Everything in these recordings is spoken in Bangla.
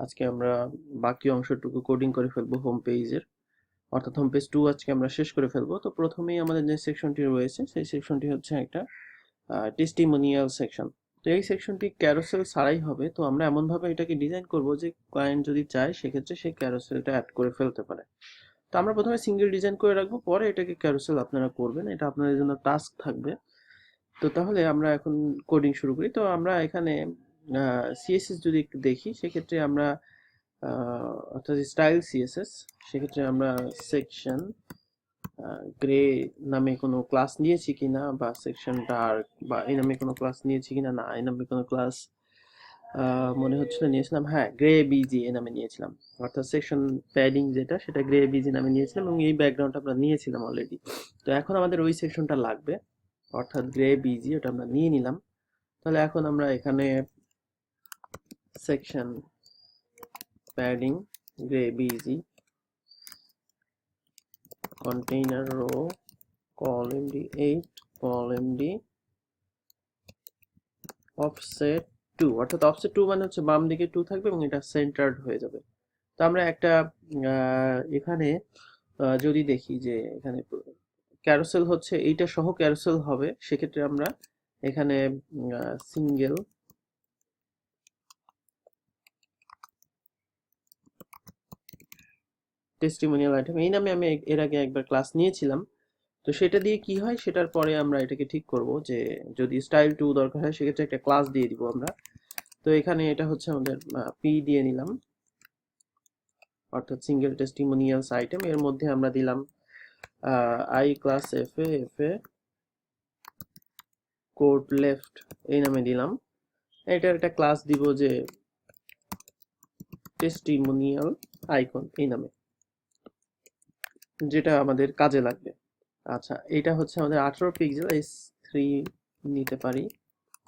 আজকে আমরা বাকি অংশটুকু কোডিং করে ফেলব হোম পেজের অর্থাৎ হোম পেজ টু আজকে আমরা শেষ করে ফেলব। তো প্রথমেই আমাদের যে সেকশনটি রয়েছে, সেই সেকশনটি হচ্ছে একটা টেস্টিমোনিয়াল সেকশন তো এই সেকশনটি ক্যারোসেল ছাড়াই হবে। তো আমরা এমনভাবে এটাকে ডিজাইন করব যে ক্লায়েন্ট যদি চায়, সেক্ষেত্রে সে ক্যারোসেলটা অ্যাড করে ফেলতে পারে। তো আমরা প্রথমে সিঙ্গেল ডিজাইন করে রাখব, পরে এটাকে ক্যারোসেল আপনারা করবেন। এটা আপনাদের জন্য টাস্ক থাকবে। তো তাহলে আমরা এখন কোডিং শুরু করি। তো আমরা এখানে সিএসএস যদি দেখি, সেক্ষেত্রে আমরা অর্থাৎ স্টাইল সিএসএস সেক্ষেত্রে আমরা সেকশন গ্রে নামে কোনো ক্লাস নিয়েছি কি না বা সেকশন ডার্ক বা এই নামে কোনো ক্লাস নিয়েছি কি না না এই নামে কোনো ক্লাস মনে হচ্ছিল নিয়েছিলাম হ্যাঁ গ্রে বিজি এ নামে নিয়েছিলাম। অর্থাৎ সেকশন প্যাডিং যেটা, সেটা গ্রে বিজি নামে নিয়েছিলাম এবং এই ব্যাকগ্রাউন্ডটা আমরা নিয়েছিলাম অলরেডি তো এখন আমাদের ওই সেকশনটা লাগবে, অর্থাৎ গ্রে বিজি ওটা আমরা নিয়ে নিলাম। তাহলে এখন আমরা এখানে section padding grey BG container row, call md8 call md offset 2 অর্থাৎ offset 2 মানে হচ্ছে বাম দিকে 2 থাকবে এবং এটা সেন্টার্ড হয়ে যাবে। তো আমরা একটা এখানে যদি দেখি যে এখানে ক্যারোসেল হচ্ছে, এইটা সহ ক্যারোসেল হবে, সেক্ষেত্রে আমরা এখানে সিঙ্গেল টেস্টিমোনিয়াল আইটেম এই নামে আমি এর আগে একবার ক্লাস নিয়েছিলাম। তো সেটা দিয়ে কি হয়? সেটার পরে আমরা এটাকে ঠিক করব যে যদি স্টাইল টু দরকার হয়, সেক্ষেত্রে একটা ক্লাস দিয়ে দিব আমরা। তো এখানে এটা হচ্ছে আমাদের পি দিয়ে নিলাম। অর্থাৎ সিঙ্গেল টেস্টিমোনিয়ালস আইটেম এর মধ্যে আমরা দিলাম i class F A F A code left এই নামে দিলাম। এটার একটা ক্লাস দিব যে টেস্টিমোনিয়াল আইকন এই নামে। যেটা আমাদের কাজে লাগবে। আচ্ছা এটা হচ্ছে আমাদের আঠারো পিক্সেল এস থ্রি নিতে পারি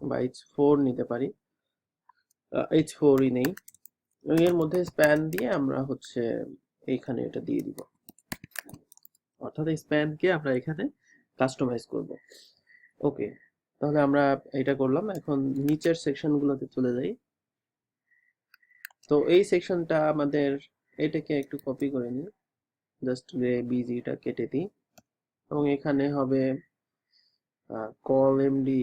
বা এইচ ফোর নিতে পারি। এইচ ফোরই নেই। এর মধ্যে স্প্যান দিয়ে আমরা হচ্ছে এইখানে এটা দিয়ে দিব। অর্থাৎ এই স্প্যানকে আমরা এখানে কাস্টমাইজ করব। ওকে, তাহলে আমরা এটা করলাম। এখন নিচের সেকশনগুলোতে চলে যাই। তো এই সেকশনটা আমাদের, এটাকে একটু কপি করে নিই। জাস্ট বিজিটা কেটে দিই। এবং এখানে হবে কল এমডি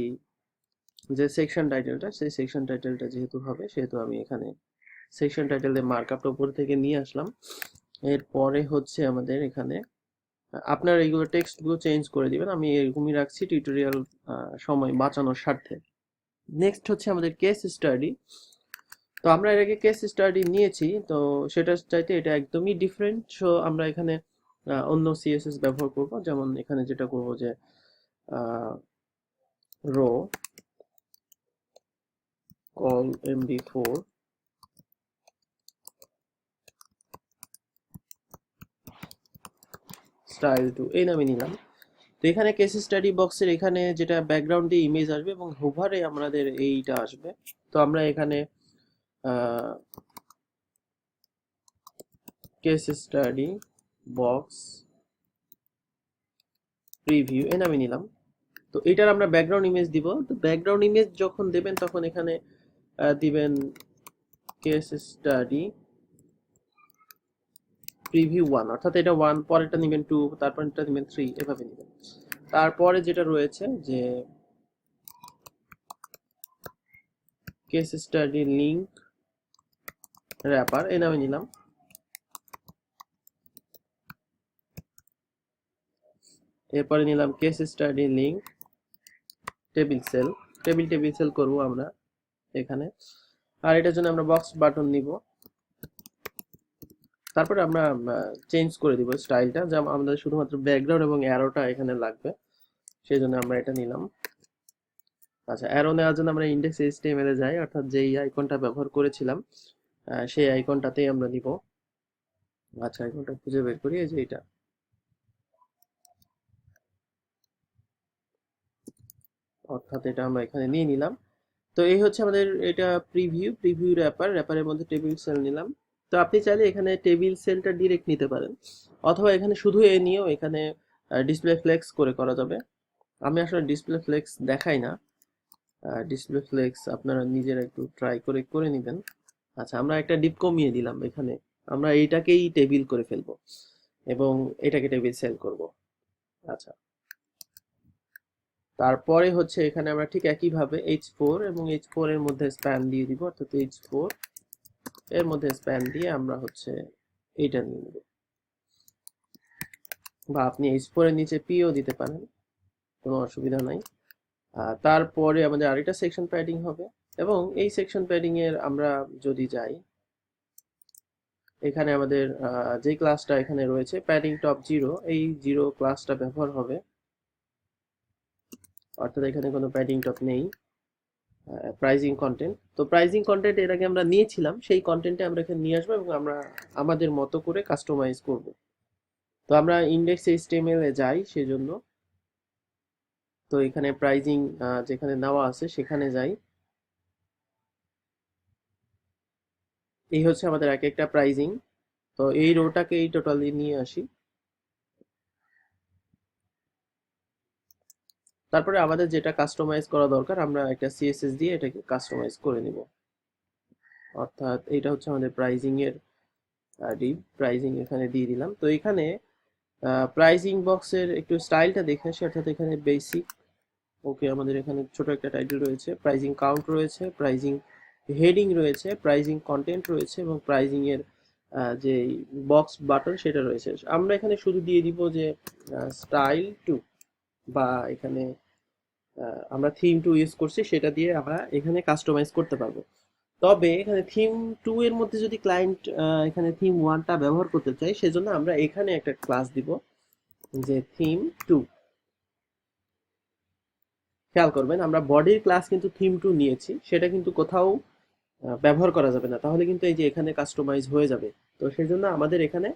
যে সেকশন টাইটেলটা সেই সেকশন টাইটেলটা যেহেতু হবে, সেহেতু আমি এখানে সেকশন টাইটেলে মার্কআপটা উপর থেকে নিয়ে আসলাম। এরপরে হচ্ছে আমাদের এখানে, আপনার এইগুলো টেক্সটগুলো চেঞ্জ করে দিবেন, আমি এরকমই রাখছি টিউটোরিয়াল সময় বাঁচানোর স্বার্থে। নেক্সট হচ্ছে আমাদের কেস স্টাডি তো আমরা এর আগে কেস স্টাডি নিয়েছি, তো সেটা চাইতে এটা একদমই ডিফারেন্ট সো আমরা এখানে অন্য সিএসএস ব্যবহার করব। যেমন এখানে যেটা করব যে row col MD four style two এই নামে নিলাম। তো এখানে কেস স্টাডি বক্সের এখানে যেটা ব্যাকগ্রাউন্ডে ইমেজ আসবে এবং হোভারে আমাদের এইটা আসবে। তো আমরা এখানে কেস স্টাডি বক্স প্রিভিউ এই নামে নিলাম। তো এটার আমরা ব্যাকগ্রাউন্ড ইমেজ দিব। তো ব্যাকগ্রাউন্ড ইমেজ যখন দেবেন, তখন এখানে দিবেন কেস স্টাডি প্রিভিউ ওয়ান অর্থাৎ এটা ওয়ান পরেরটা নেবেন টু তারপর এটা নেবেন থ্রি এভাবে নেবেন। তারপরে যেটা রয়েছে যে কেস স্টাডি লিঙ্ক র্যাপার এই নামে নিলাম। এরপরে নিলাম case study link table cell table table cell করব আমরা এখানে। আর এটার জন্য আমরা বক্স বাটন নিব। তারপরে আমরা চেঞ্জ করে দিব স্টাইলটা যেমন আমাদের শুধুমাত্র ব্যাকগ্রাউন্ড এবং অ্যারোটা এখানে লাগবে। সেই জন্য আমরা এটা নিলাম। আচ্ছা অ্যারো নেওয়ার জন্য আমরা ইন্ডেক্স এইচটিএমএল এ যাই। অর্থাৎ যেই আইকনটা ব্যবহার করেছিলাম সেই আইকনটাতেই আমরা নিব। আচ্ছা আইকনটা খুঁজে বের করি, এই যে এটা অর্থাৎ এটা আমরা এখানে নিয়ে নিলাম। তো এই হচ্ছে আমাদের এটা প্রিভিউ প্রিভিউ র্যাপার র্যাপারের মধ্যে টেবিল সেল নিলাম। তো আপনি চাইলে এখানে টেবিল সেলটা ডিরেক্ট নিতে পারেন। অথবা এখানে শুধু এ নিয়েও এখানে ডিসপ্লে ফ্লেক্স করে করা যাবে। আমি আসলে ডিসপ্লে ফ্লেক্স দেখাই না। ডিসপ্লে ফ্লেক্স আপনারা নিজেরা একটু ট্রাই করে করে নেবেন। আচ্ছা আমরা একটা ডিপ কমিয়ে দিলাম এখানে। আমরা এইটাকেই টেবিল করে ফেলব এবং এটাকে টেবিল সেল করব। আচ্ছা। তারপরে হচ্ছে এখানে আমরা ঠিক একইভাবে এইচ ফোর এবং এইচ ফোর এর মধ্যে স্প্যান দিয়ে দিব, অর্থাৎ এইচ ফোর এর মধ্যে স্প্যান দিয়ে আমরা হচ্ছে এইটা নিয়ে নেব। বা আপনি এইচ ফোর এর নিচে পিও দিতে পারেন, কোনো অসুবিধা নাই। তারপরে আমাদের আরেকটা সেকশন প্যাডিং হবে। এবং এই সেকশন প্যাডিং এর আমরা যদি যাই, এখানে আমাদের যে ক্লাসটা এখানে রয়েছে প্যাডিং টপ জিরো এই জিরো ক্লাসটা ব্যবহার হবে। অর্থাৎ এখানে কোনো প্যাডিং টপ নেই প্রাইজিং কন্টেন্ট তো প্রাইজিং কন্টেন্ট এর আগে আমরা নিয়েছিলাম, সেই কন্টেন্টে আমরা এখানে নিয়ে আসব এবং আমরা আমাদের মতো করে কাস্টমাইজ করব। তো আমরা ইন্ডেক্স এইচটিএমএল এ যাই সেজন্য। তো এখানে প্রাইজিং যেখানে নেওয়া আছে সেখানে যাই। এই হচ্ছে আমাদের এক একটা প্রাইজিং তো এই রোটাকে এই টোটালি নিয়ে আসি। তারপরে আমাদের যেটা কাস্টমাইজ করা দরকার, আমরা একটা সিএসএস দিয়ে এটাকে কাস্টমাইজ করে নিব। অর্থাৎ এটা হচ্ছে আমাদের প্রাইজিং এর ডিপ প্রাইজিং এখানে দিয়ে দিলাম। তো এখানে প্রাইজিং বক্সের একটু স্টাইলটা দেখে আসি, অর্থাৎ এখানে বেসিক ওকে আমাদের এখানে ছোট একটা টাইটেল রয়েছে প্রাইজিং কাউন্ট রয়েছে প্রাইজিং হেডিং রয়েছে প্রাইজিং কন্টেন্ট রয়েছে এবং প্রাইজিং এর যে বক্স বাটন সেটা রয়েছে। আমরা এখানে শুধু দিয়ে দিব যে স্টাইল টু বা এখানে আমরা থিম টু ইউজ করছি, সেটা দিয়ে আমরা এখানে কাস্টমাইজ করতে পারব। তবে এখানে থিম টু এর মধ্যে যদি ক্লায়েন্ট এখানে থিম ওয়ানটা ব্যবহার করতে চাই সেজন্য আমরা এখানে একটা ক্লাস দিব যে থিম টু খেয়াল করবেন, আমরা বডির ক্লাস কিন্তু থিম টু নিয়েছি, সেটা কিন্তু কোথাও ব্যবহার করা যাবে না। তাহলে কিন্তু এই যে এখানে কাস্টমাইজ হয়ে যাবে। তো সেই জন্য আমাদের এখানে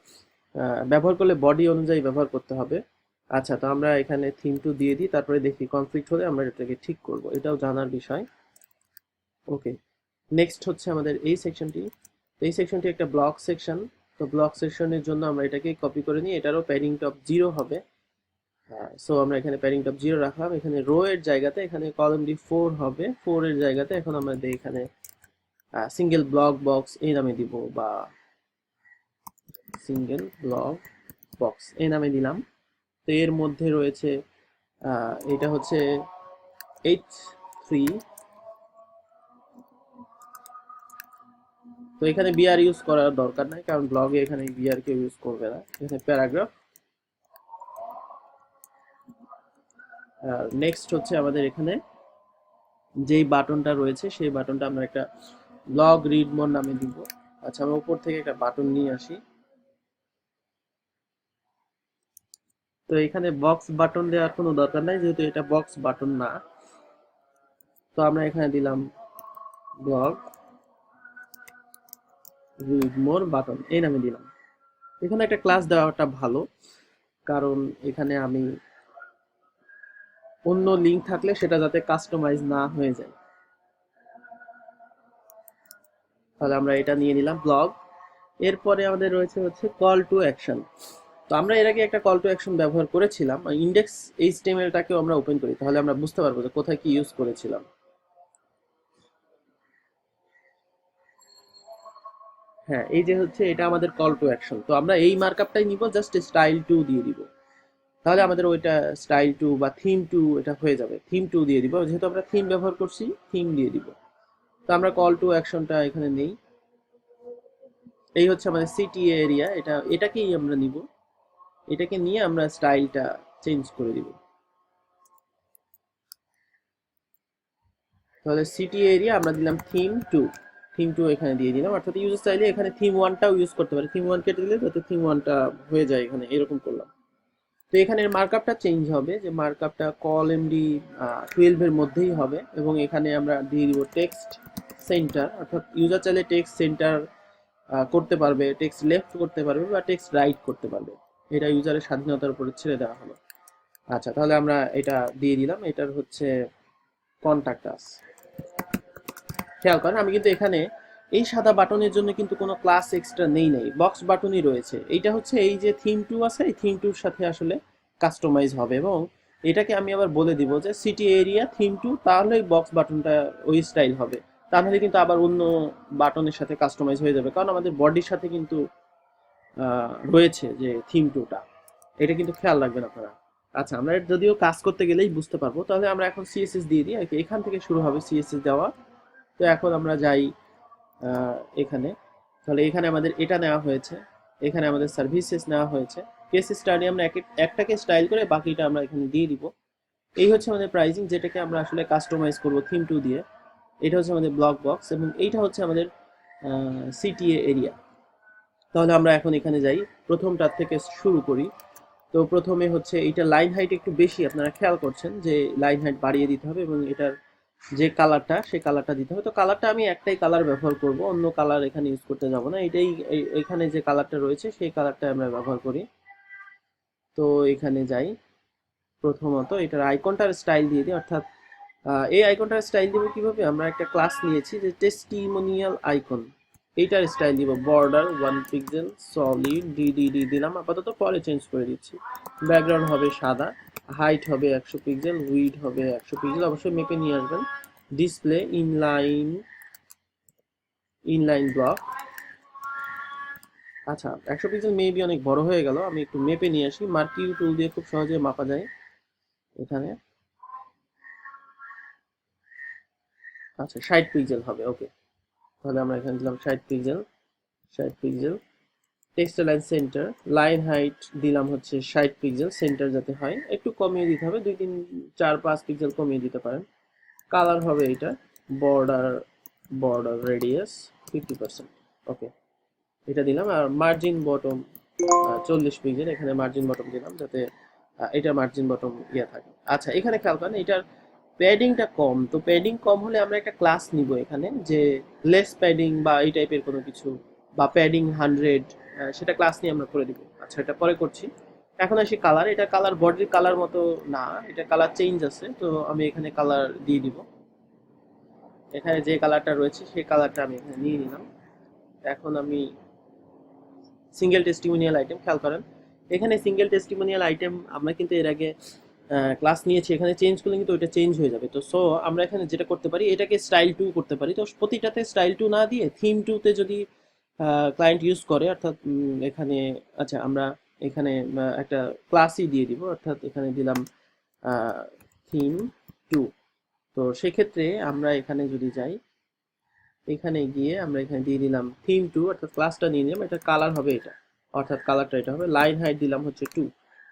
ব্যবহার করলে বডি অনুযায়ী ব্যবহার করতে হবে। আচ্ছা তো আমরা এখানে থিম টু দিয়ে দিই, তারপরে দেখি কনফ্লিক্ট হলে আমরা এটাকে ঠিক করব। এটাও জানার বিষয়। ওকে নেক্সট হচ্ছে আমাদের এই সেকশনটি এই সেকশনটি একটা ব্লক সেকশন তো ব্লক সেকশনের জন্য আমরা এটাকে কপি করে নিই। এটারও প্যাডিং টপ জিরো হবে। সো আমরা এখানে প্যাডিং টপ জিরো রাখলাম। এখানে রো এর জায়গাতে এখানে কলাম ডি ফোর হবে। ফোর এর জায়গাতে এখন আমরা দিই এখানে সিঙ্গেল ব্লক বক্স এই নামে দিব বা সিঙ্গেল ব্লক বক্স এই নামে দিলাম। তো এর মধ্যে রয়েছে এটা হচ্ছে এইচ থ্রি তো এখানে বিআর ইউজ করার দরকার নাই, কারণ ব্লগে এখানে বিআর কেউ ইউজ করবে না। এখানে প্যারাগ্রাফ নেক্সট হচ্ছে আমাদের এখানে যেই বাটনটা রয়েছে, সেই বাটনটা আমরা একটা ব্লগ রিড মোর নামে দিব। আচ্ছা আমি উপর থেকে একটা বাটন নিয়ে আসি। তো এখানে বক্স বাটন দেওয়ার কোনো দরকার নাই, যেহেতু এটা বক্স বাটন না। তো আমরা এখানে দিলাম ব্লগ রিড মোর বাটন এই নামে দিলাম। এখানে একটা ক্লাস দেওয়াটা ভালো, কারণ এখানে আমি অন্য লিঙ্ক থাকলে সেটা যাতে কাস্টমাইজ না হয়ে যায়। তাহলে আমরা এটা নিয়ে নিলাম ব্লগ। এরপরে আমাদের রয়েছে হচ্ছে কল টু অ্যাকশন তো আমরা এর আগে একটা কল টু অ্যাকশন ব্যবহার করেছিলাম। ইন্ডেক্স এইচটিএমএলটাকেও আমরা ওপেন করি, তাহলে আমরা বুঝতে পারব যে কোথায় কি ইউজ করেছিলাম। হ্যাঁ এই যে হচ্ছে এটা আমাদের কল টু অ্যাকশন তো আমরা এই মার্কআপটাই নিব জাস্ট স্টাইল টু দিয়ে দিব। তাহলে আমাদের ওইটা স্টাইল টু বা থিম টু এটা হয়ে যাবে। থিম টু দিয়ে দিব। যেহেতু আমরা থিম ব্যবহার করছি থিম দিয়ে দিব। তো আমরা কল টু অ্যাকশনটা এখানে নেই। এই হচ্ছে আমাদের সিটি এরিয়া এটা, এটাকেই আমরা নিব। এটাকে নিয়ে আমরা স্টাইলটা চেঞ্জ করে দিব। তাহলে সিটি এরিয়া আমরা দিলাম থিম টু থিম টু এখানে দিয়ে দিলাম। অর্থাৎ ইউজার চাইলে এখানে থিম ওয়ানটাও ইউজ করতে পারে। থিম ওয়ান কেটে দিলে যাতে থিম ওয়ানটা হয়ে যায় এখানে। এরকম করলাম। তো এখানে মার্কআপটা চেঞ্জ হবে, যে মার্কআপটা কল এমডি টুয়েলভ এর মধ্যেই হবে এবং এখানে আমরা দিয়ে দিব টেক্সট সেন্টার অর্থাৎ ইউজার চাইলে টেক্সট সেন্টার করতে পারবে টেক্সট লেফট করতে পারবে বা টেক্সট রাইট করতে পারবে। এটা ইউজারের স্বাধীনতার উপরে ছেড়ে দেওয়া হলো। আচ্ছা তাহলে আমরা এটা দিয়ে দিলাম, এটার হচ্ছে কন্ট্যাক্ট আস খেয়াল করেন, আমি কিন্তু এখানে এই সাদা বাটনের জন্য কিন্তু কোনো ক্লাস এক্সট্রা নেই নাই বক্স বাটনই রয়েছে। এইটা হচ্ছে এই যে থিম টু আছে, এই থিম টুর সাথে আসলে কাস্টমাইজ হবে এবং এটাকে আমি আবার বলে দিব যে সিটি এরিয়া থিম টু তাহলে বক্স বাটনটা ওই স্টাইল হবে। তাহলে কিন্তু আবার অন্য বাটনের সাথে কাস্টমাইজ হয়ে যাবে, কারণ আমাদের বডির সাথে কিন্তু রয়েছে যে থিম টুটা এটা কিন্তু খেয়াল রাখবেন আপনারা। আচ্ছা আমরা যদিও কাজ করতে গেলেই বুঝতে পারব, তাহলে আমরা এখন সিএসএস দিয়ে দিই, আর কি এখান থেকে শুরু হবে সিএসএস দেওয়া। তো এখন আমরা যাই এখানে। তাহলে এখানে আমাদের এটা নেওয়া হয়েছে, এখানে আমাদের সার্ভিসেস নেওয়া হয়েছে। কেস স্টাডি আমরা এক একটাকে স্টাইল করে বাকিটা আমরা এখানে দিয়ে দিব। এই হচ্ছে আমাদের প্রাইজিং যেটাকে আমরা আসলে কাস্টমাইজ করব থিম টু দিয়ে। এটা হচ্ছে আমাদের ব্লক বক্স এবং এইটা হচ্ছে আমাদের সিটিএ এরিয়া তাহলে আমরা এখন এখানে যাই, প্রথমটার থেকে শুরু করি। তো প্রথমে হচ্ছে এটা লাইন হাইট একটু বেশি, আপনারা খেয়াল করছেন যে লাইন হাইট বাড়িয়ে দিতে হবে এবং এটার যে কালারটা সেই কালারটা দিতে হবে। তো কালারটা আমি একটাই কালার ব্যবহার করব, অন্য কালার এখানে ইউজ করতে যাব না। এটাই এখানে যে কালারটা রয়েছে, সেই কালারটা আমরা ব্যবহার করি। তো এখানে যাই, প্রথমত এটার আইকনটার স্টাইল দিয়ে দিই। অর্থাৎ এই আইকনটার স্টাইল দিব কীভাবে? আমরা একটা ক্লাস নিয়েছি যে টেস্টিমোনিয়াল আইকন এইটার স্টাইল দিব border one pixel solid D D দিলাম। আপাতত পরে চেঞ্জ করে দিচ্ছি। ব্যাকগ্রাউন্ড হবে সাদা। হাইট হবে একশো পিক্সেল উইড হবে একশো পিক্সেল অবশ্যই মেপে নিয়ে আসবেন। ডিসপ্লে ইনলাইন ইনলাইন ব্লক আচ্ছা একশো পিক্সেল মেবি অনেক বড় হয়ে গেল, আমি একটু মেপে নিয়ে আসি। মার্কিউ টুল দিয়ে খুব সহজে মাপা যায় এখানে। আচ্ছা ষাট পিক্সেল হবে ওকে তাহলে আমরা এখানে দিলাম ষাট পিক্সেল ষাট pixel text line center line height দিলাম হচ্ছে ষাট পিক্সেল সেন্টার যাতে হয়, একটু কমিয়ে দিতে হবে, দুই তিন, চার, পাঁচ পিক্সেল কমিয়ে দিতে পারেন। কালার হবে এটা border border radius fifty percent okay এটা দিলাম, আর মার্জিন বটম চল্লিশ পিক্সেল এখানে মার্জিন বটম দিলাম যাতে এটা মার্জিন বটম ইয়ে থাকে। আচ্ছা এখানে খেয়াল করেন, এটার প্যাডিংটা কম, তো প্যাডিং কম হলে আমরা একটা ক্লাস নিব এখানে, যে লেস প্যাডিং বা এই টাইপের কোনো কিছু, বা প্যাডিং হান্ড্রেড সেটা ক্লাস নিয়ে আমরা করে দিব। আচ্ছা এটা পরে করছি। এখন আসি কালার এটা কালার বডির কালার মতো না, এটা কালার চেঞ্জ আছে, তো আমি এখানে কালার দিয়ে দিব। এখানে যে কালারটা রয়েছে, সেই কালারটা আমি এখানে নিয়ে নিলাম। এখন আমি সিঙ্গেল টেস্টিমোনিয়াল আইটেম খেয়াল করেন। এখানে সিঙ্গেল টেস্টিমোনিয়াল আইটেম আমরা কিন্তু এর আগে ক্লাস নিয়েছি, এখানে চেঞ্জ করলে কিন্তু ওইটা চেঞ্জ হয়ে যাবে। তো সো আমরা এখানে যেটা করতে পারি, এটাকে স্টাইল টু করতে পারি। তো, প্রতিটাতে স্টাইল টু না দিয়ে থিম টুতে যদি ক্লায়েন্ট ইউজ করে, অর্থাৎ এখানে আচ্ছা আমরা এখানে একটা ক্লাসই দিয়ে দিব, অর্থাৎ এখানে দিলাম থিম টু তো সেক্ষেত্রে আমরা এখানে যদি যাই, এখানে গিয়ে আমরা এখানে দিয়ে দিলাম থিম টু অর্থাৎ ক্লাসটা নিয়ে নিলাম, এটা কালার হবে এটা, অর্থাৎ কালারটা এটা হবে লাইন হাইট দিলাম হচ্ছে টু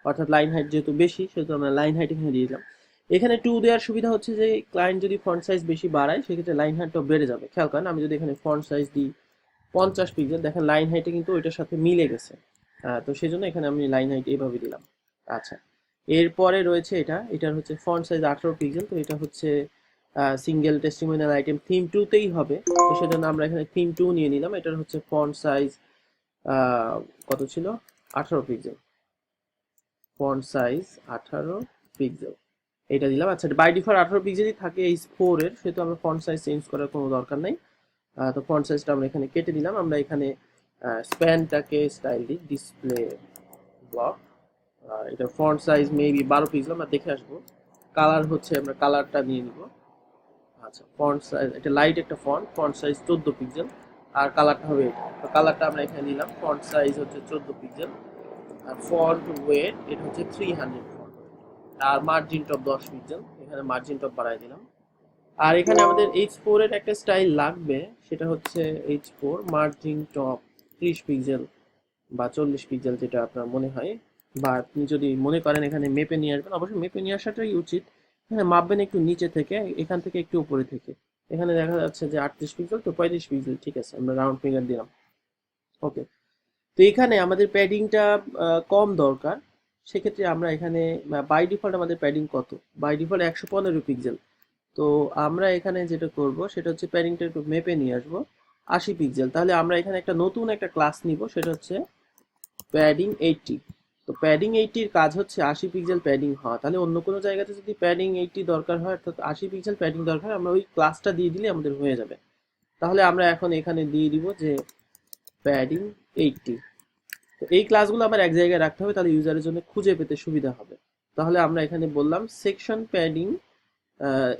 অর্থাৎ লাইন হাইট যেহেতু বেশি, সেহেতু আমরা লাইন হাইট এখানে দিয়ে দিলাম। এখানে টু দেওয়ার সুবিধা হচ্ছে যে ক্লায়েন্ট যদি ফন্ট সাইজ বেশি বাড়ায়, সেক্ষেত্রে লাইন হাইটটা বেড়ে যাবে। খেয়াল করেন, আমি যদি এখানে ফন্ট সাইজ দিই পঞ্চাশ পিক্সেল। দেখেন লাইন হাইটে কিন্তু ওইটার সাথে মিলে গেছে। তো সেই জন্য এখানে আমি লাইন হাইট এইভাবে দিলাম। আচ্ছা এরপরে রয়েছে এটা। এটার হচ্ছে ফন্ট সাইজ আঠারো পিক্সেল। তো এটা হচ্ছে সিঙ্গেল টেস্টিমোনিয়াল আইটেম থিম টুতেই হবে। তো সেজন্য আমরা এখানে থিম টু নিয়ে নিলাম। এটার হচ্ছে ফন্ট সাইজ কত ছিল? আঠারো পিক্সেল। ফন্ট সাইজ আঠারো পিক্সেল। এটা দিলাম। আচ্ছা বাই ডিফল্ট আঠারো পিক্সেলই থাকে এই ফোর এর। সেহেতু আমরা ফন্ট সাইজ চেঞ্জ করার কোনো দরকার নেই। তো ফন্ট সাইজটা আমরা এখানে কেটে দিলাম। আমরা এখানে স্প্যানটাকে স্টাইল দিই ডিসপ্লে ব্লক এটা ফন্ট সাইজ মেবি বারো পিক্সেল আমরা দেখে আসব। কালার হচ্ছে আমরা কালারটা নিয়ে নিব। আচ্ছা ফন্ট সাইজ এটা লাইট একটা ফন্ট ফন্ট সাইজ চোদ্দ পিক্সেল আর কালারটা হবে এটা। তো কালারটা আমরা এখানে নিলাম ফন্ট সাইজ হচ্ছে চোদ্দ পিক্সেল আর ফন্ট ওয়েট এটা হচ্ছে থ্রি হান্ড্রেড ফন্ট আর মার্জিন টপ দশ পিক্সেল এখানে মার্জিন টপ বাড়াই দিলাম। আর এখানে আমাদের এইচ ফোর এর একটা স্টাইল লাগবে, সেটা হচ্ছে এইচ ফোর মার্জিন টপ ত্রিশ পিক্সেল বা চল্লিশ পিক্সেল যেটা আপনার মনে হয়। বা আপনি যদি মনে করেন এখানে মেপে নিয়ে আসবেন, অবশ্যই মেপে নিয়ে আসাটাই উচিত। এখানে মাপবেন একটু নিচে থেকে, এখান থেকে একটু উপরে থেকে। এখানে দেখা যাচ্ছে যে আটত্রিশ পিক্সেল তো পঁয়ত্রিশ পিক্সেল ঠিক আছে, আমরা রাউন্ড ফিঙ্গার দিলাম। ওকে তো এখানে আমাদের প্যাডিংটা কম দরকার। সেক্ষেত্রে আমরা এখানে বাই ডিফল্ট আমাদের প্যাডিং কত? বাই ডিফল্ট একশো পনেরো পিক্সেল তো আমরা এখানে যেটা করব, সেটা হচ্ছে প্যাডিংটা একটু মেপে নিয়ে আসব। আশি পিক্সেল তাহলে আমরা এখানে একটা নতুন একটা ক্লাস নিব, সেটা হচ্ছে প্যাডিং এইটটি তো প্যাডিং এইটটির কাজ হচ্ছে আশি পিক্সেল প্যাডিং হওয়া। তাহলে অন্য কোনো জায়গাতে যদি প্যাডিং এইটটি দরকার হয়, অর্থাৎ আশি পিক্সেল প্যাডিং দরকার, আমরা ওই ক্লাসটা দিয়ে দিলে আমাদের হয়ে যাবে। তাহলে আমরা এখন এখানে দিয়ে দিব যে প্যাডিং এইটটি তো এই ক্লাসগুলো আবার এক জায়গায় রাখতে হবে, তাহলে ইউজারের জন্য খুঁজে পেতে সুবিধা হবে। তাহলে আমরা এখানে বললাম সেকশন প্যাডিং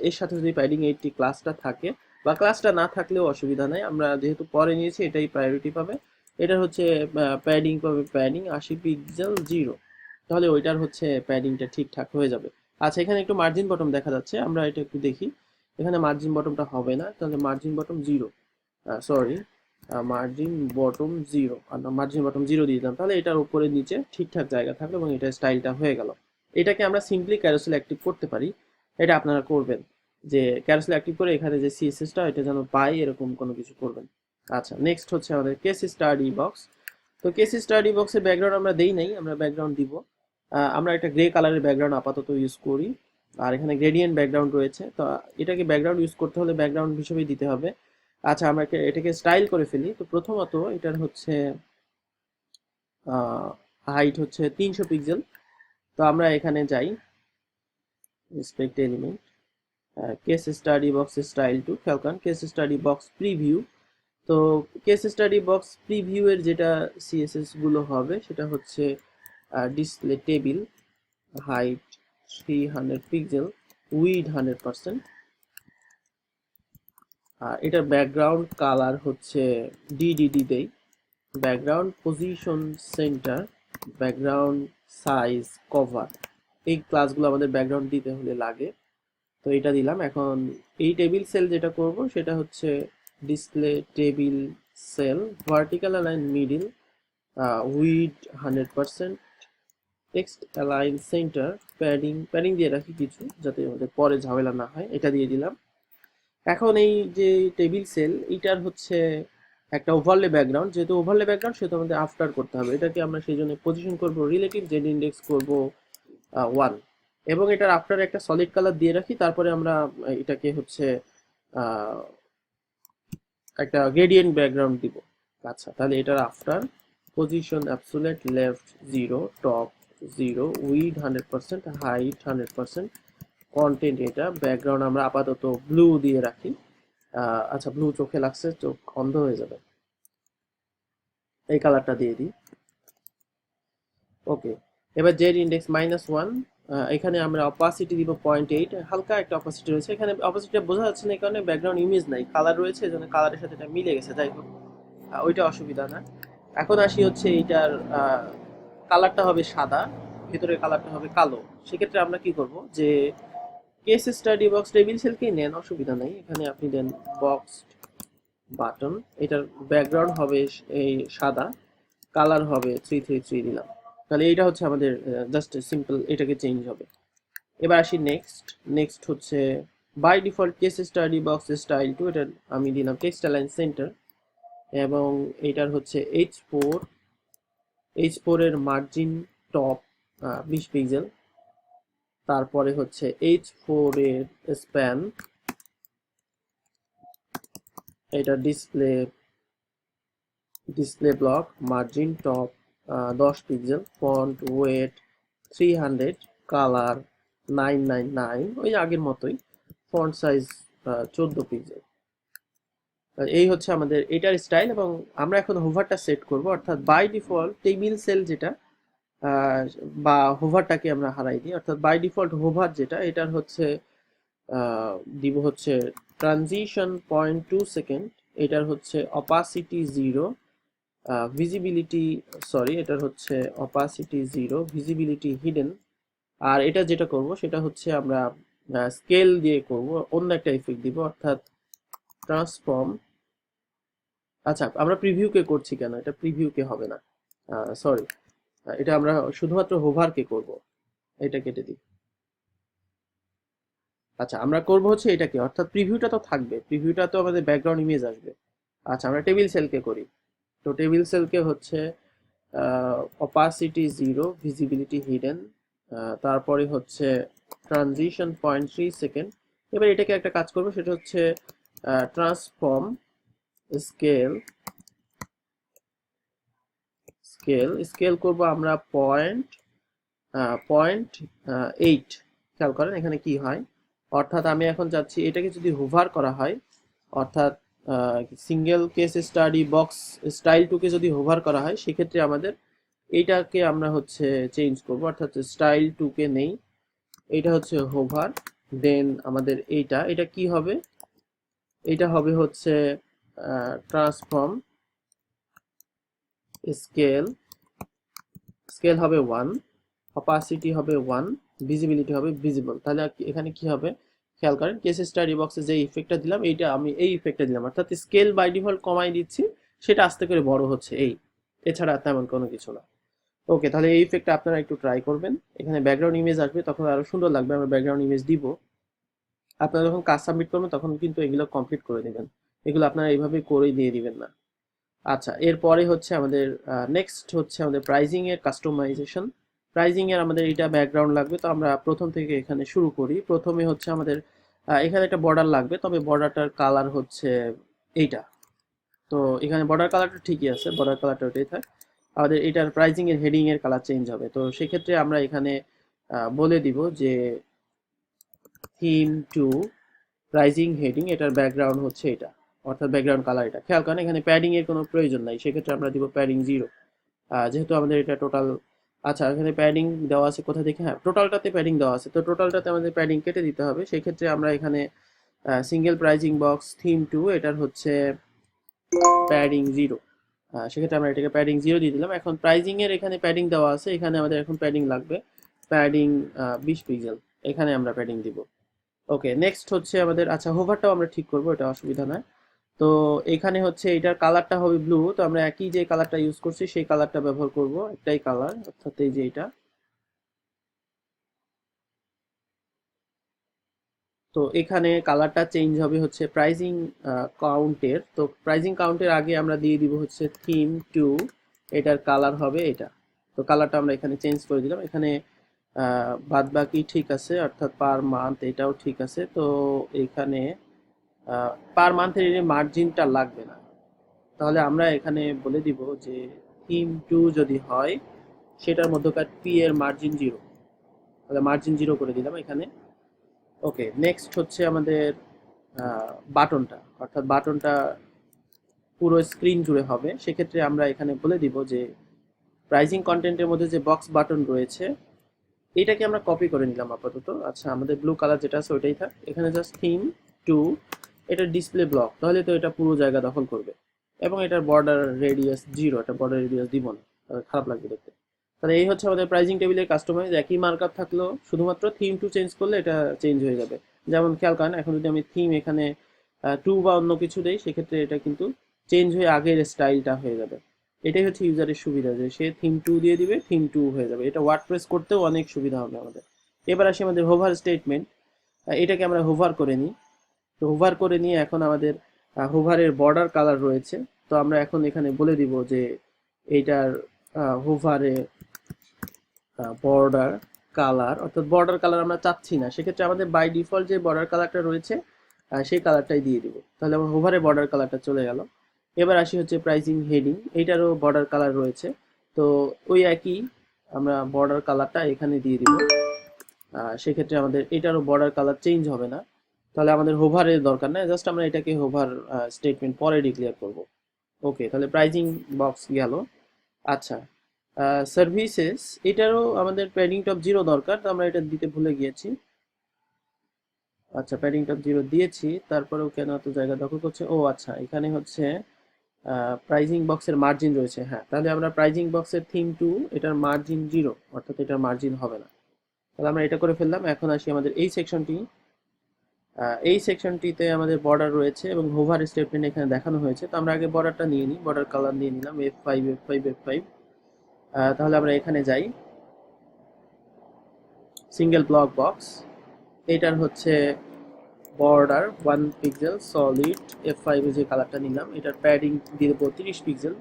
এর সাথে যদি প্যাডিং এইটটি ক্লাসটা থাকে, বা ক্লাসটা না থাকলেও অসুবিধা নাই। আমরা যেহেতু পরে নিয়েছি, এটাই প্রায়োরিটি পাবে। এটা হচ্ছে প্যাডিং পাবে প্যাডিং আশি পিক্সেল জিরো তাহলে ওইটার হচ্ছে প্যাডিংটা ঠিকঠাক হয়ে যাবে। আচ্ছা এখানে একটু মার্জিন বটম দেখা যাচ্ছে। আমরা এটা একটু দেখি। এখানে মার্জিন বটমটা হবে না, তাহলে margin bottom zero sorry margin bottom zero আর মার্জিন বটম জিরো দিয়ে দিলাম। তাহলে এটার উপরে নিচে ঠিকঠাক জায়গা থাকল এবং এটা স্টাইলটা হয়ে গেল। এটাকে আমরা সিম্পলি ক্যারোসেল অ্যাক্টিভ করতে পারি। এটা আপনারা করবেন। যে ক্যারোসেল অ্যাক্টিভ করে এখানে যে সিএসএসটা এটা যেন পাই, এরকম কোনো কিছু করবেন। আচ্ছা নেক্সট হচ্ছে আমাদের কেস স্টাডি বক্স তো কেস স্টাডি বক্সের ব্যাকগ্রাউন্ড আমরা দেই নাই, আমরা ব্যাকগ্রাউন্ড দিব। আমরা একটা গ্রে কালারের ব্যাকগ্রাউন্ড আপাতত ইউজ করি। আর এখানে গ্রেডিয়েন্ট ব্যাকগ্রাউন্ড রয়েছে। তো এটাকে ব্যাকগ্রাউন্ড ইউজ করতে হলে ব্যাকগ্রাউন্ড হিসেবেই দিতে হবে। আচ্ছা আমরা এটাকে স্টাইল করে ফেলি। তো প্রথমত এটার হচ্ছে হাইট হচ্ছে তিনশো পিক্সেল তো আমরা এখানে যাই। Respect element case study box style two খেয়াল করেন কেস স্টাডি বক্স প্রিভিউ তো কেস স্টাডি বক্স প্রিভিউ এর যেটা সিএসএসগুলো হবে, সেটা হচ্ছে display table height three hundred pixel width hundred percent আর এটার ব্যাকগ্রাউন্ড কালার হচ্ছে ডিডিডি দেই। Background position centre background size cover এই ক্লাসগুলো আমাদের ব্যাকগ্রাউন্ড দিতে হলে লাগে। তো এটা দিলাম। এখন এই টেবিল সেল যেটা করব, সেটা হচ্ছে display table cell vertical align middle width hundred percent text align centre padding padding দিয়ে রাখি কিছু, যাতে আমাদের পরে ঝামেলা না হয়। এটা দিয়ে দিলাম। এখন এই যে টেবিল সেল এটার হচ্ছে একটা ওভারলে ব্যাকগ্রাউন্ড যেহেতু ওভারলে ব্যাকগ্রাউন্ড সেহেতু আমাদের আফটার করতে হবে। এটাকে আমরা সেই জন্য পজিশন করব রিলেটিভ জেড ইন্ডেক্স করব ওয়ান এবং এটার আফটার একটা সলিড কালার দিয়ে রাখি, তারপরে আমরা এটাকে হচ্ছে একটা গ্রেডিয়েন্ট ব্যাকগ্রাউন্ড দিব। আচ্ছা তাহলে এটার after position absolute left zero top zero width hundred percent height hundred percent content এটা ব্যাকগ্রাউন্ড আমরা আপাতত ব্লু দিয়ে রাখি। আচ্ছা ব্লু চোখে লাগছে, চোখ অন্ধ হয়ে যাবে। এই কালারটা দিয়ে দিই। ওকে এবার জেড ইন্ডেক্স মাইনাস ওয়ান এখানে আমরা অপাসিটি দিব পয়েন্ট এইট হালকা একটা অপাসিটি রয়েছে। এখানে অপাসিটিটা বোঝা যাচ্ছে না, এই কারণে ব্যাকগ্রাউন্ড ইমেজ নাই কালার রয়েছে, এই জন্য কালারের সাথে এটা মিলে গেছে, যাই হোক। ওইটা অসুবিধা না। এখন আসি হচ্ছে এইটার কালারটা হবে সাদা, ভিতরের কালারটা হবে কালো। সেক্ষেত্রে আমরা কি করব যে কেস স্টাডি বক্স টেবিল সেলকেই নেন, অসুবিধা নেই। এখানে আপনি দেন বক্স বাটন এটার ব্যাকগ্রাউন্ড হবে এই সাদা কালার হবে থ্রি থ্রি থ্রি দিলাম। তাহলে এইটা হচ্ছে আমাদের জাস্ট সিম্পল এটাকে চেঞ্জ হবে। এবার আসি নেক্সট নেক্সট হচ্ছে by default case study box style two এটা আমি দিলাম টেক্সট অ্যালাইন সেন্টার এবং এটার হচ্ছে এইচ ফোর এইচ ফোরের মার্জিন টপ বিশ পিক্সেল তারপরে হচ্ছে এইচ ফোর এর স্প্যান এটা display display block margin top দশ pixel font weight three hundred colour nine nine nine ওই আগের মতোই ফন্ট সাইজ চোদ্দ পিক্সেল এই হচ্ছে আমাদের এটার স্টাইল এবং আমরা এখন হোভারটা সেট করব, অর্থাৎ বাই ডিফল্ট টেবিল সেল যেটা বা হোভারটাকে আমরা হারাই দিই, অর্থাৎ বাই ডিফল্ট হোভার যেটা, এটার হচ্ছে দিব হচ্ছে ট্রানজিশন পয়েন্ট টু সেকেন্ড এটার হচ্ছে অপাসিটি জিরো ভিজিবিলিটি সরি এটার হচ্ছে অপাসিটি জিরো ভিজিবিলিটি হিডেন আর এটা যেটা করব, সেটা হচ্ছে আমরা স্কেল দিয়ে করব, অন্য একটা ইফেক্ট দিব, অর্থাৎ ট্রান্সফর্ম আচ্ছা আমরা প্রিভিউকে করছি কেন? এটা প্রিভিউকে হবে না। সরি এটা আমরা শুধুমাত্র হোভারকে করব। এটা কেটে দিই। আচ্ছা আমরা করব হচ্ছে এটাকে। অর্থাৎ প্রিভিউটা তো থাকবে। প্রিভিউটা তো আমাদের ব্যাকগ্রাউন্ড ইমেজ আসবে। আচ্ছা আমরা টেবিল সেলকে করি। তো টেবিল সেলকে হচ্ছে অপাসিটি জিরো ভিজিবিলিটি হিডেন তারপরে হচ্ছে ট্রানজিশন পয়েন্ট থ্রি সেকেন্ড এবার এটাকে একটা কাজ করব, সেটা হচ্ছে ট্রান্সফর্ম স্কেল স্কেল স্কেল করব আমরা পয়েন্ট পয়েন্ট এইট খেয়াল করেন এখানে কি হয়? অর্থাৎ আমি এখন যাচ্ছি, এটাকে যদি হোভার করা হয়, অর্থাৎ single case study box style টুকে যদি হোভার করা হয়, সেক্ষেত্রে আমাদের এইটাকে আমরা হচ্ছে চেঞ্জ করব। অর্থাৎ স্টাইল টুকে নেই এটা হচ্ছে হোভার দেন আমাদের এইটা, এটা কি হবে? এটা হবে হচ্ছে ট্রান্সফর্ম স্কেল স্কেল হবে ওয়ান অপাসিটি হবে ওয়ান ভিজিবিলিটি হবে ভিজিবল তাহলে এখানে কি হবে? খেয়াল করেন কেস স্টাডি বক্সে যে ইফেক্টটা দিলাম, এইটা আমি, এই ইফেক্টটা দিলাম। অর্থাৎ স্কেল বাই ডিফল্ট কমাই দিচ্ছি, সেটা আস্তে করে বড় হচ্ছে এই। এছাড়া তেমন কোনো কিছু না। ওকে তাহলে এই ইফেক্টটা আপনারা একটু ট্রাই করবেন। এখানে ব্যাকগ্রাউন্ড ইমেজ আসবে, তখন আরও সুন্দর লাগবে, আমরা ব্যাকগ্রাউন্ড ইমেজ দিব। আপনারা যখন কাজ সাবমিট করবেন, তখন কিন্তু এগুলো কমপ্লিট করে দেবেন। এগুলো আপনারা এইভাবে করেই দিয়ে দিবেন না। আচ্ছা এরপরে হচ্ছে আমাদের নেক্সট হচ্ছে আমাদের প্রাইজিং এর কাস্টমাইজেশন প্রাইজিং এর আমাদের এটা ব্যাকগ্রাউন্ড লাগবে, তো আমরা প্রথম থেকে এখানে শুরু করি। প্রথমে হচ্ছে আমাদের এখানে একটা বর্ডার লাগবে, তবে বর্ডারটার কালার হচ্ছে এইটা। তো এখানে বর্ডার কালারটা ঠিকই আছে বর্ডার কালারটা ওটাই থাক। আমাদের এটার প্রাইজিং এর হেডিং এর কালার চেঞ্জ হবে। তো সেক্ষেত্রে আমরা এখানে বলে দিব যে থিম টু প্রাইজিং হেডিং এটার ব্যাকগ্রাউন্ড হচ্ছে এটা, অর্থাৎ ব্যাকগ্রাউন্ড কালার এটা। খেয়াল করেন, এখানে প্যাডিং এর কোনো প্রয়োজন নাই, সেক্ষেত্রে আমরা দিব প্যাডিং জিরো যেহেতু আমাদের এটা টোটাল আচ্ছা এখানে প্যাডিং দেওয়া আছে কোথা থেকে? হ্যাঁ টোটালটাতে প্যাডিং দেওয়া আছে। তো টোটালটাতে আমাদের প্যাডিং কেটে দিতে হবে। সেক্ষেত্রে আমরা এখানে single pricing box theme two এটার হচ্ছে প্যাডিং জিরো সেক্ষেত্রে আমরা এটাকে প্যাডিং জিরো দিয়ে দিলাম। এখন প্রাইজিং এর এখানে প্যাডিং দেওয়া আছে। এখানে আমাদের এখন প্যাডিং লাগবে। প্যাডিং বিশ পিক্সেল এখানে আমরা প্যাডিং দিব। ওকে নেক্সট হচ্ছে আমাদের আচ্ছা হোভারটাও আমরা ঠিক করব, এটা অসুবিধা নয়। তো এখানে হচ্ছে এটার কালারটা হবে ব্লু তো আমরা একই যে কালারটা ইউজ করছি, সেই কালারটা ব্যবহার করব, একটাই কালার অর্থাৎ এই যে এটা। তো এখানে কালারটা চেঞ্জ হবে হচ্ছে প্রাইজিং কাউন্টের তো প্রাইজিং কাউন্টের আগে আমরা দিয়ে দিব হচ্ছে থিম টু এটার কালার হবে এটা। তো কালারটা আমরা এখানে চেঞ্জ করে দিলাম। এখানে বাদ বাকি ঠিক আছে, অর্থাৎ পার মান্থ এটাও ঠিক আছে। তো এখানে পার মান্থের এই মার্জিনটা লাগবে না। তাহলে আমরা এখানে বলে দিব যে থিম টু যদি হয়, সেটার মধ্যকার পি এর মার্জিন জিরো তাহলে মার্জিন জিরো করে দিলাম এখানে। ওকে নেক্সট হচ্ছে আমাদের বাটনটা অর্থাৎ বাটনটা পুরো স্ক্রিন জুড়ে হবে। সেক্ষেত্রে আমরা এখানে বলে দিব যে প্রাইজিং কন্টেন্টের মধ্যে যে বক্স বাটন রয়েছে, এটাকে আমরা কপি করে নিলাম আপাতত। আচ্ছা আমাদের ব্লু কালার যেটা আছে ওইটাই থাক। এখানে জাস্ট থিম টু এটা ডিসপ্লে ব্লক তাহলে তো এটা পুরো জায়গা দখল করবে। এবং এটার বর্ডার রেডিয়াস জিরো এটা বর্ডার রেডিয়াস দিব না খারাপ লাগবে দেখতে। তাহলে এই হচ্ছে আমাদের প্রাইজিং টেবিলের কাস্টমাইজ একই মার্কআপ থাকল, শুধুমাত্র থিম টু চেঞ্জ করলে এটা চেঞ্জ হয়ে যাবে। যেমন খেয়াল করেন, এখন যদি আমি থিম এখানে টু বা অন্য কিছু দেই, সেক্ষেত্রে এটা কিন্তু চেঞ্জ হয়ে আগের স্টাইলটা হয়ে যাবে। এটাই হচ্ছে ইউজারের সুবিধা, যে সে থিম টু দিয়ে দিবে থিম টু হয়ে যাবে। এটা ওয়ার্ড প্রেস করতেও অনেক সুবিধা হবে আমাদের। এবার আসি আমাদের হোভার স্টেটমেন্ট এটাকে আমরা হোভার করে নিই। তো হোভার করে নিয়ে এখন আমাদের হোভারের বর্ডার কালার রয়েছে। তো আমরা এখন এখানে বলে দিব যে এইটার হোভারে বর্ডার কালার অর্থাৎ বর্ডার কালার আমরা চাচ্ছি না। সেক্ষেত্রে আমাদের বাই ডিফল্ট যে বর্ডার কালারটা রয়েছে সেই কালারটাই দিয়ে দিব। তাহলে আমার হোভারে বর্ডার কালারটা চলে গেল। এবার আসি হচ্ছে প্রাইসিং হেডিং এইটারও বর্ডার কালার রয়েছে। তো ওই একই আমরা বর্ডার কালারটা এখানে দিয়ে দিব। সেক্ষেত্রে আমাদের এটারও বর্ডার কালার চেঞ্জ হবে না। তাহলে আমাদের হোভারের দরকার নাই জাস্ট আমরা এটাকে হোভার স্টেটমেন্ট পরে ডিক্লেয়ার করব। ওকে তাহলে প্রাইজিং বক্স গেল। আচ্ছা সার্ভিসেস এটারও আমাদের প্যাডিং টপ জিরো দরকার, তো আমরা এটা দিতে ভুলে গিয়েছি। আচ্ছা প্যাডিং টপ জিরো দিয়েছি, তারপরেও কেন এত জায়গা দখল করছে? ও আচ্ছা এখানে হচ্ছে প্রাইজিং বক্সের মার্জিন রয়েছে হ্যাঁ তাহলে আমরা প্রাইজিং বক্সের থিম টু এটার মার্জিন জিরো অর্থাৎ এটার মার্জিন হবে না। তাহলে আমরা এটা করে ফেললাম, এখন আসি আমাদের এই সেকশনটি এই সেকশনটিতে আমাদের বর্ডার রয়েছে এবং হোভার স্টেটমেন্ট এখানে দেখানো হয়েছে। তো আমরা আগে বর্ডারটা নিয়ে নিই। বর্ডার কালার নিয়ে নিলাম F five F five F five তাহলে আমরা এখানে যাই। সিঙ্গেল ব্লক বক্স এটার হচ্ছে border one pixel solid F five যে কালারটা নিলাম, এটার প্যাডিং দিয়ে দেবো তিরিশ পিক্সেল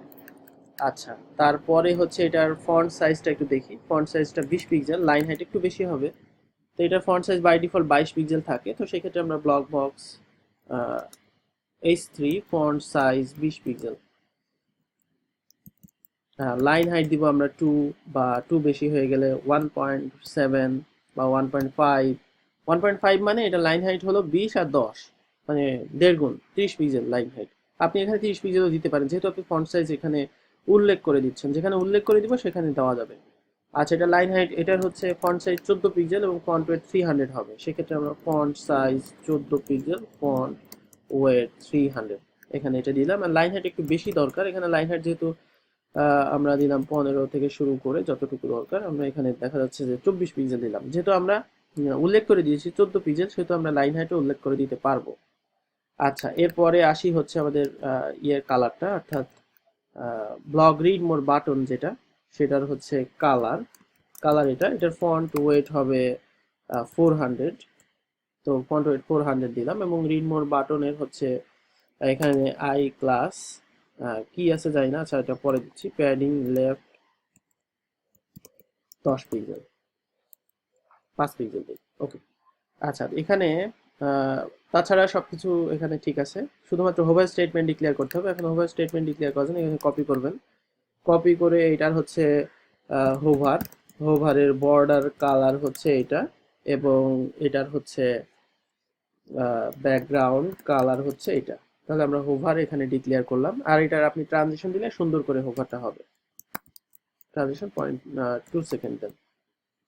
আচ্ছা তারপরে হচ্ছে এটার ফন্ট সাইজটা একটু দেখি। ফন্ট সাইজটা বিশ পিক্সেল লাইন হাইট একটু বেশি হবে। তো এটা ফন্ট সাইজ বাই ডিফল্ট বাইশ পিক্সেল থাকে, তো সেক্ষেত্রে আমরা block box H three font size বিশ পিক্সেল লাইন হাইট দিব আমরা টু বা টু বেশি হয়ে গেলে ওয়ান পয়েন্ট সেভেন বা one point five one point five মানে এটা লাইন হাইট হলো বিশ আর দশ মানে দেড় গুণ, ত্রিশ পিক্সেল লাইন হাইট আপনি এখানে ত্রিশ পিক্সেলও দিতে পারেন, যেহেতু আপনি ফন্ট সাইজ এখানে উল্লেখ করে দিচ্ছেন, যেখানে উল্লেখ করে দিব সেখানে দেওয়া যাবে। আচ্ছা এটা লাইন হাইট এটার হচ্ছে ফন্ট সাইজ চোদ্দ পিক্সেল এবং ফন্ট ওয়েট থ্রি হান্ড্রেড হবে। সেক্ষেত্রে আমরা ফন্ট সাইজ চোদ্দ pixel font weight three hundred এখানে এটা দিলাম। আর লাইন হাইট একটু বেশি দরকার। এখানে লাইন হাইট যেহেতু আমরা দিলাম পনেরো থেকে শুরু করে যতটুকু দরকার, আমরা এখানে দেখা যাচ্ছে যে চব্বিশ পিক্সেল দিলাম। যেহেতু আমরা উল্লেখ করে দিয়েছি চোদ্দ পিক্সেল সেহেতু আমরা লাইন হাইটও উল্লেখ করে দিতে পারব। আচ্ছা এরপরে আসি হচ্ছে আমাদের ইয়ের কালারটা অর্থাৎ ব্লগ রিড মোর বাটন যেটা সেটার হচ্ছে কালার কালার এটা, এটার ফন্ট ওয়েট হবে ফোর হান্ড্রেড তো ফন্ট ওয়েট ফোর হান্ড্রেড দিলাম এবং রিড মোর বাটনের হচ্ছে এখানে আই ক্লাস কি আছে জানি না। আচ্ছা এটা পরে দিচ্ছি। প্যাডিং লেফট দশ পিক্সেল পাঁচ পিক্সেল দিই। ওকে আচ্ছা এখানে তাছাড়া সবকিছু এখানে ঠিক আছে। শুধুমাত্র হোভার স্টেটমেন্ট ডিক্লেয়ার করতে হবে। এখন হোভার স্টেটমেন্ট ডিক্লেয়ার করার জন্য এখানে কপি করবেন। কপি করে এটার হচ্ছে হোভার হোভারের বর্ডার কালার হচ্ছে এটা এবং এটার হচ্ছে ব্যাকগ্রাউন্ড কালার হচ্ছে এটা। তাহলে আমরা হোভার এখানে ডিক্লেয়ার করলাম। আর এটার আপনি ট্রানজিশন দিলে সুন্দর করে হোভারটা হবে। ট্রানজিশন পয়েন্ট টু সেকেন্ড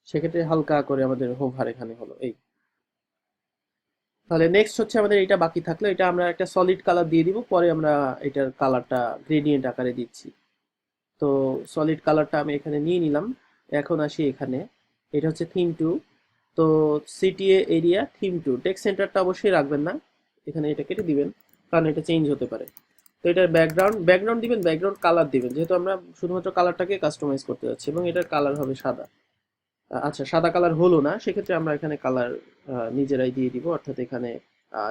সেক্ষেত্রে হালকা করে আমাদের হোভার এখানে হলো, এই। তাহলে নেক্সট হচ্ছে আমাদের এটা বাকি থাকল। এটা আমরা একটা সলিড কালার দিয়ে দিব, পরে আমরা এটার কালারটা গ্রেডিয়েন্ট আকারে দিচ্ছি। তো সলিড কালারটা আমি এখানে নিয়ে নিলাম। এখন আসি এখানে। এটা হচ্ছে থিম টু তো CTA area theme two text সেন্টারটা অবশ্যই রাখবেন না। এখানে এটা কেটে দিবেন, কারণ এটা চেঞ্জ হতে পারে। তো এটার ব্যাকগ্রাউন্ড ব্যাকগ্রাউন্ড দিবেন ব্যাকগ্রাউন্ড কালার দিবেন। যেহেতু আমরা শুধুমাত্র কালারটাকে কাস্টমাইজ করতে যাচ্ছি, এবং এটার কালার হবে সাদা। আচ্ছা সাদা কালার হলো না। সেক্ষেত্রে আমরা এখানে কালার নিজেরাই দিয়ে দিব। অর্থাৎ এখানে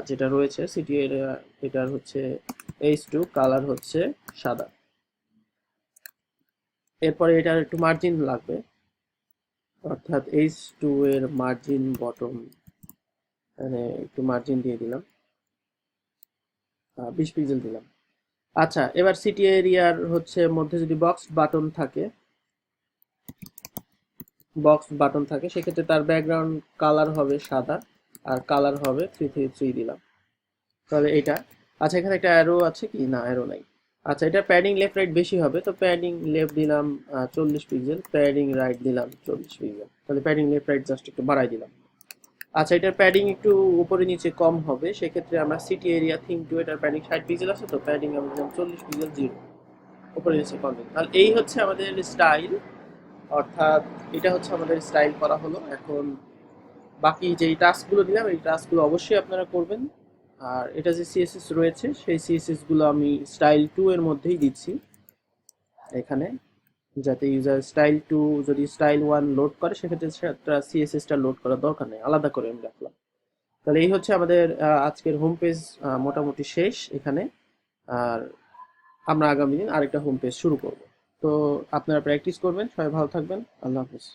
যেটা রয়েছে সিটি এটার হচ্ছে এইচ টু কালার হচ্ছে সাদা। এরপরে এটার একটু মার্জিন লাগবে। অর্থাৎ এইচ টু এর মার্জিন বটম মানে একটু মার্জিন দিয়ে দিলাম। বিশ পিক্সেল দিলাম। আচ্ছা এবার সিটি এরিয়ার হচ্ছে মধ্যে যদি বক্স বাটন থাকে বক্স বাটন থাকে, সেক্ষেত্রে তার ব্যাকগ্রাউন্ড কালার হবে সাদা আর কালার হবে থ্রি থ্রি থ্রি দিলাম। তাহলে এটা আচ্ছা এখানে একটা অ্যারো আছে কি? না অ্যারো নাই। আচ্ছা এটা প্যাডিং লেফট রাইট বেশি হবে, তো প্যাডিং লেফট দিলাম চল্লিশ পিক্সেল প্যাডিং রাইট দিলাম চল্লিশ পিক্সেল তাহলে প্যাডিং লেফট রাইট জাস্ট একটু বাড়াই দিলাম। আচ্ছা এটার প্যাডিং একটু উপরে নিচে কম হবে, সেক্ষেত্রে আমরা সিটি এরিয়া থিম টু এটার প্যাডিং ষাট পিক্সেল আছে, তো প্যাডিং আমরা দিলাম চল্লিশ পিক্সেল জিরো উপরে নিচে কম। তাহলে এই হচ্ছে আমাদের স্টাইল অর্থাৎ এটা হচ্ছে আমাদের স্টাইল করা হলো। এখন বাকি যেই টাস্কগুলো দিলাম, এই টাস্কগুলো অবশ্যই আপনারা করবেন। আর এটা যে সিএসএস রয়েছে, সেই সিএসএসগুলো আমি স্টাইল টু এর মধ্যেই দিচ্ছি। এখানে, যাতে ইউজার স্টাইল টু যদি স্টাইল ওয়ান লোড করে, সেক্ষেত্রে সেটা সিএসএসটা লোড করার দরকার নেই। আলাদা করে আমি রাখলাম। তাহলে এই হচ্ছে আমাদের আজকের হোম পেজ মোটামুটি শেষ এখানে। আর আমরা আগামী দিন আরেকটা হোম পেজ শুরু করব। তো আপনারা প্র্যাকটিস করবেন। সবাই ভালো থাকবেন। আল্লাহ হাফিজ।